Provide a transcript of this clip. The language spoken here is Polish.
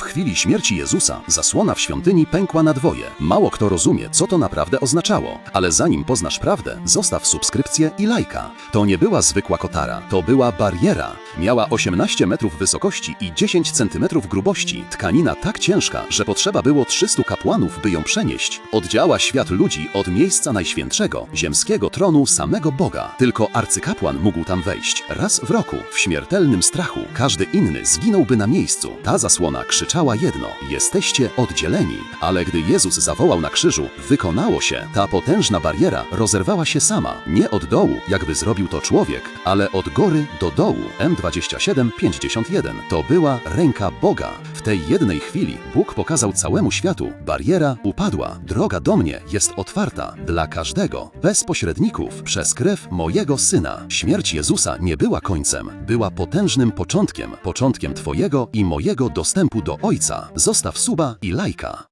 W chwili śmierci Jezusa zasłona w świątyni pękła na dwoje. Mało kto rozumie, co to naprawdę oznaczało. Ale zanim poznasz prawdę, zostaw subskrypcję i lajka. To nie była zwykła kotara, to była bariera. Miała 18 metrów wysokości i 10 centymetrów grubości. Tkanina tak ciężka, że potrzeba było 300 kapłanów, by ją przenieść. Oddziała świat ludzi od miejsca najświętszego, ziemskiego tronu samego Boga. Tylko arcykapłan mógł tam wejść. Raz w roku, w śmiertelnym strachu. Każdy inny zginąłby na miejscu. Ta zasłona krzyczała jedno: Jesteście oddzieleni. Ale gdy Jezus zawołał na krzyżu, wykonało się. Ta potężna bariera rozerwała się sama. Nie od dołu, jakby zrobił to człowiek, ale od góry do dołu. M2751 to była ręka Boga. W tej jednej chwili Bóg pokazał całemu światu: bariera upadła. Droga do mnie jest otwarta dla każdego, bez pośredników, przez krew mojego syna. Śmierć Jezusa nie była końcem, była potężnym początkiem, początkiem Twojego i mojego dostępu do Ojca. Zostaw suba i lajka.